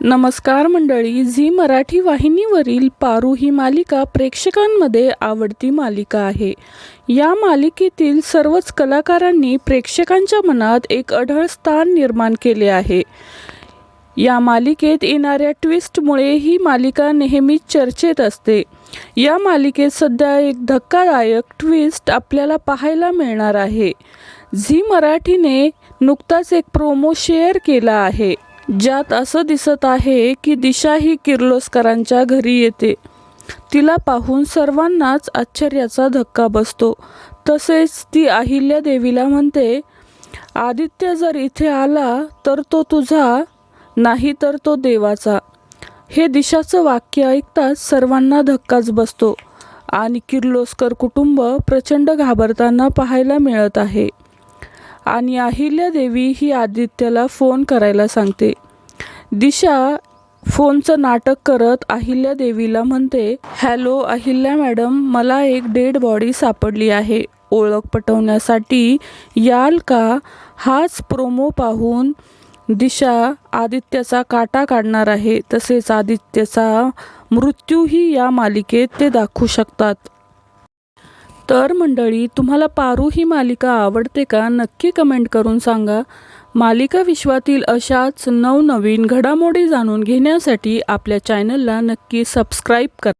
नमस्कार मंडळी झी मराठी वाहिनीवरील पारू ही मालिका प्रेक्षकांमध्ये आवडती मालिका आहे. या मालिकेतील सर्वच कलाकारांनी प्रेक्षकांच्या मनात एक अढळ स्थान निर्माण केले आहे. या मालिकेत येणाऱ्या ट्विस्टमुळे ही मालिका नेहमीच चर्चेत असते. या मालिकेत सध्या एक धक्कादायक ट्विस्ट आपल्याला पाहायला मिळणार आहे. झी मराठीने नुकताच एक प्रोमो शेअर केला आहे. ज्यात असं दिसत आहे की दिशा ही किर्लोस्करांच्या घरी येते. तिला पाहून सर्वांनाच आश्चर्याचा धक्का बसतो. तसेच ती अहिल्या देवीला म्हणते आदित्य जर इथे आला तर तो तुझा नाही तर तो देवाचा. हे दिशाचं वाक्य ऐकताच सर्वांना धक्काच बसतो आणि किर्लोस्कर कुटुंब प्रचंड घाबरताना पाहायला मिळत आहे. आणि अहिल्या देवी ही आदित्यला फोन करायला सांगते. दिशा फोनचं नाटक करत अहिल्या देवीला म्हणते हॅलो अहिल्या मॅडम मला एक डेड बॉडी सापडली आहे. ओळख पटवण्यासाठी याल का? हाच प्रोमो पाहून दिशा आदित्यचा काटा काढणार आहे. तसेच आदित्यचा मृत्यूही या मालिकेत ते दाखवू शकतात. तर मंडळी तुम्हाला पारू ही मालिका आवडते का? नक्की कमेंट करून सांगा. मालिका विश्वातील अशाच नवनवीन घडामोडी जाणून घेण्यासाठी आपल्या चॅनलला नक्की सबस्क्राईब करा.